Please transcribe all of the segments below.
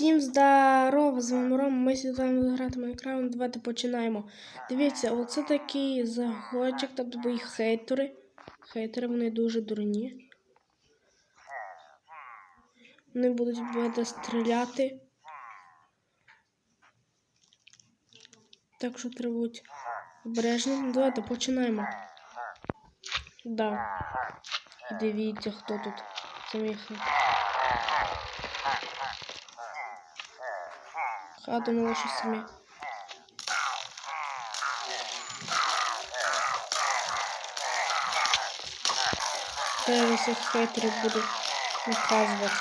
Всім здорово, з вами Ром, ми сьогодні грати Майнкрафт, давайте починаємо. Дивіться, оце такий загончик, тобто бої хейтери. Хейтери, вони дуже дурні. Вони будуть мене стріляти. Так що треба бути обережним. Давайте починаємо. Да. Дивіться, хто тут. Це мій хейтер. А думала, що самі. Я усіх хейтерів буду наказувати.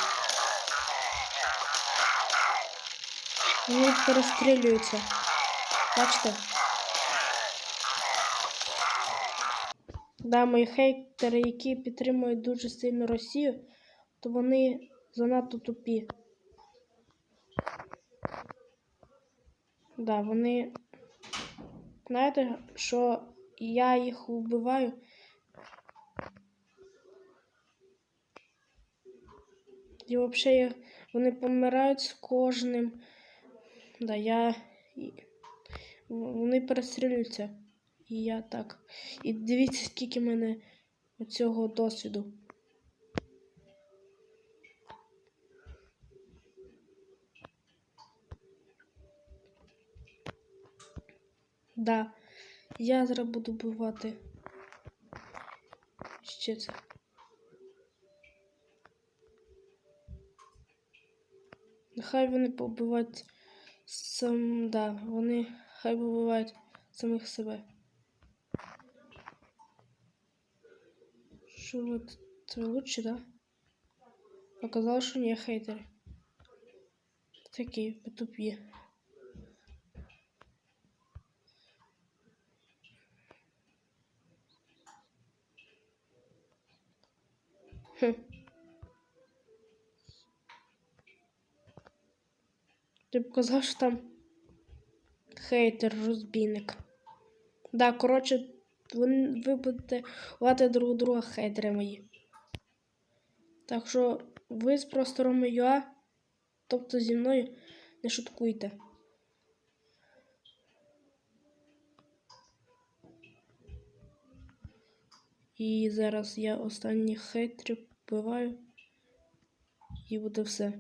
Вони перестрілюються. Бачите? Да, мої хейтери, які підтримують дуже сильно Росію, то вони занадто тупі. Да, вони. Знаєте, що я їх вбиваю. І взагалі вони помирають з кожним. Да, я. Вони перестрілюються. І я так. І дивіться, скільки в мене цього досвіду. Да. Я зараз буду вбивати. Ще це. Нехай вони побивають сам. Да, вони хай побивають самих себе. Що от це лучше, да? Оказалось, що не хейтери. Такі потупі. Ти б казав, що там хейтер, розбійник. Да, коротше, ви, ви будете вати друг друга хейтери мої. Так що ви з простором ЮА, тобто зі мною, не шуткуйте. І зараз я останніх хейтерів вбиваю. І буде все.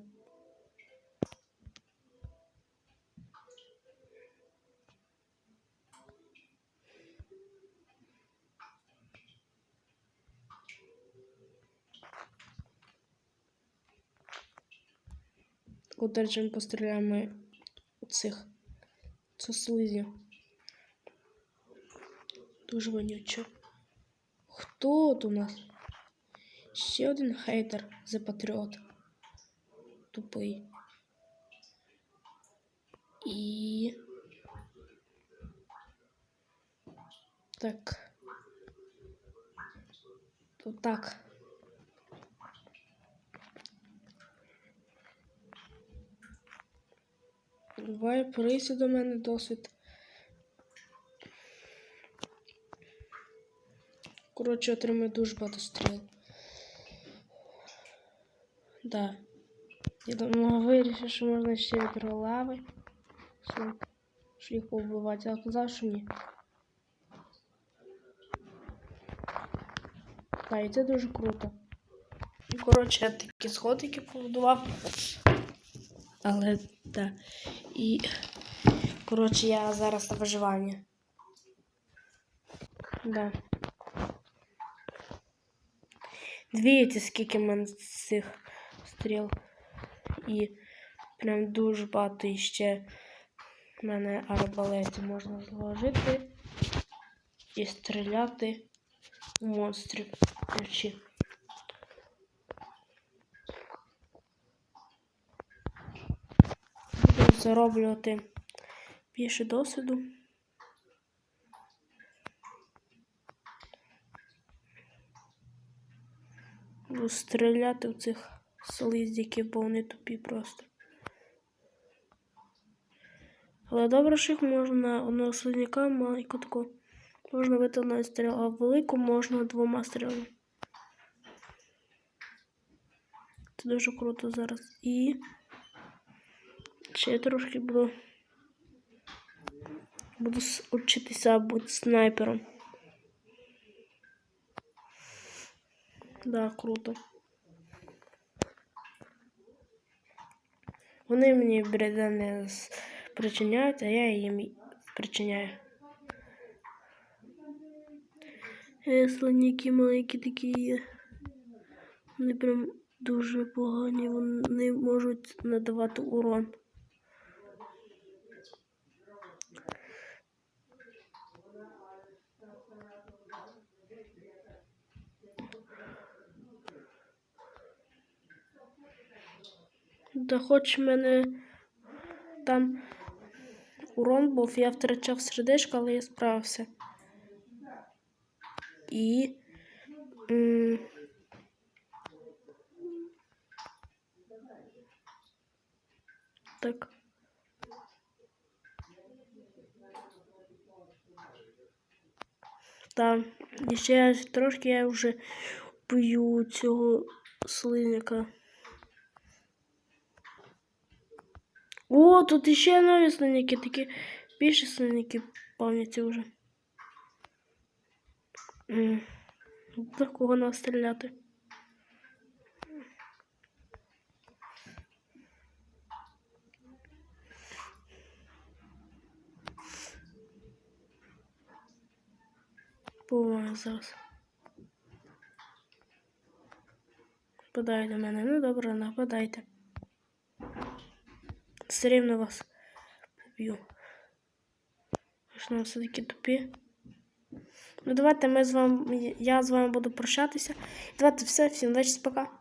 Одержимо постріляємо цих це слизі. Дуже вонюче. Хто тут у нас? Ще один хейтер за патріот. Тупий. І. Так. То так. Давай прийся до мене досвід. Коротше, отримую дуже багато стріл. Да. Я думаю, вирішив, що можна ще відро лави. Що, їх побивати, а казав, що ні. Так, і це дуже круто. І, коротше, я такі сходики побудував. Але, так. Да. І, коротше, я зараз на виживання. Да. Дивіться, скільки в мене цих стріл. І прям дуже багато ще в мене арбалети можна зложити і стріляти у монстрів. Буду зароблювати більше досвіду. Буду стріляти в цих слиздиків, бо вони тупі просто. Але добре, що їх можна одного слизняка маленьку таку можна вити одною стріл, а велику можна двома стрілами. Це дуже круто зараз. І Ще трошки буду. Буду учитися бути снайпером. Да, круто. Вони мені бреда не причиняють, а я їм причиняю. Е, Слоніки маленькі такі є. Вони прям дуже погані, вони можуть надавати урон. Да хоч мене там урон був, я втрачав сердечко, але я справився. І. Так. І ще трошки я вже б'ю цього слинника. О, тут іще нові слинники, такі більше слинники пам'яті вже. До кого нам стріляти? Буває зараз. Нападай до мене. Ну добре, нападайте. Все рівно вас поб'ю. Ви нам все-таки тупі. Ну давайте ми з вами, я з вами буду прощатися. Давайте все, всім удачі, пока.